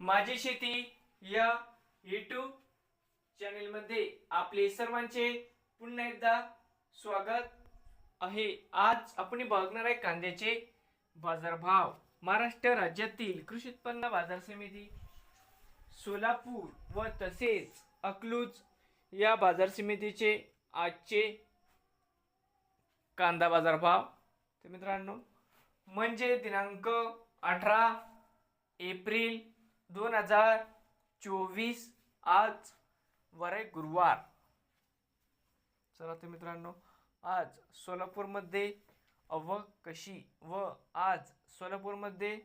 माझी शेती या युट्यूब चॅनेलमध्ये आपले सर्वांचे पुन्हा एकदा स्वागत आहे. आज आपण बघणार आहे कांद्याचे बाजारभाव. महाराष्ट्र राज्यातील कृषी उत्पन्न बाजार समिती सोलापूर व तसेच अकलूज या बाजार समितीचे आजचे कांदा बाजारभाव. तर मित्रांनो म्हणजे दिनांक अठरा एप्रिल दोन हजार चोवीस आज वर आहे गुरुवार. चला तर मित्रांनो आज सोलापूरमध्ये अव कशी व आज सोलापूरमध्ये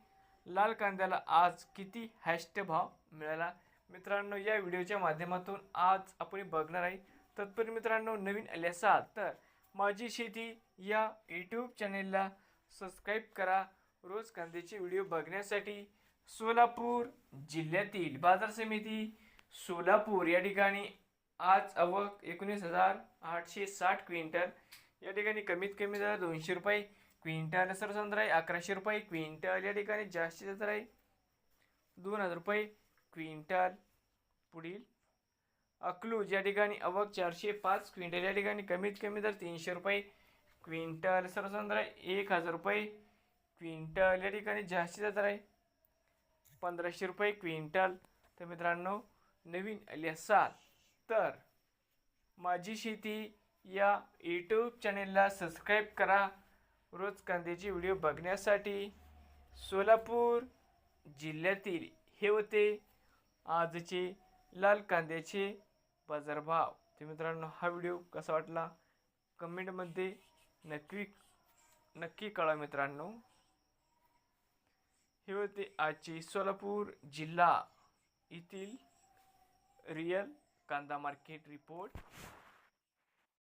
लाल कांद्याला आज किती हॅस्ट भाव मिळाला? मित्रांनो या व्हिडिओच्या माध्यमातून आज आपण बघणार आहे. तत्पूर्वी मित्रांनो नवीन आले असाल तर माझी शेती या यूट्यूब चॅनेलला सबस्क्राईब करा. रोज कांद्याचे व्हिडिओ बघण्यासाठी सोलापूर जिल्ह्यातील बाजार समिती सोलापूर या ठिकाणी आज आवक एकोणीस हजार आठशे साठ क्विंटल. या ठिकाणी कमीत कमी दर दोनशे रुपये क्विंटल. सर्वसाधारण आहे अकराशे रुपये क्विंटल. या ठिकाणी जास्तीत जास्त आहे दोन हजार रुपये क्विंटल. पुढील. अकलूज या ठिकाणी आवक चारशे पाच क्विंटल. या ठिकाणी कमीत कमी दर तीनशे रुपये क्विंटल. सर्वसाधारण आहे एक हजार रुपये क्विंटल. या ठिकाणी जास्तीत जास्त आहे पंधराशे रुपये क्विंटल. तर मित्रांनो नवीन आले असाल तर माझी शेती या यूट्यूब चॅनेलला सबस्क्राईब करा. रोज कांद्याचे व्हिडिओ बघण्यासाठी सोलापूर जिल्ह्यातील हे होते आजचे लाल कांद्याचे बाजारभाव. तर मित्रांनो हा व्हिडिओ कसा वाटला? कमेंटमध्ये नक्की नक्की कळा मित्रांनो. हे होते आजचे सोलापूर जिल्हा येथील रिअल कांदा मार्केट रिपोर्ट.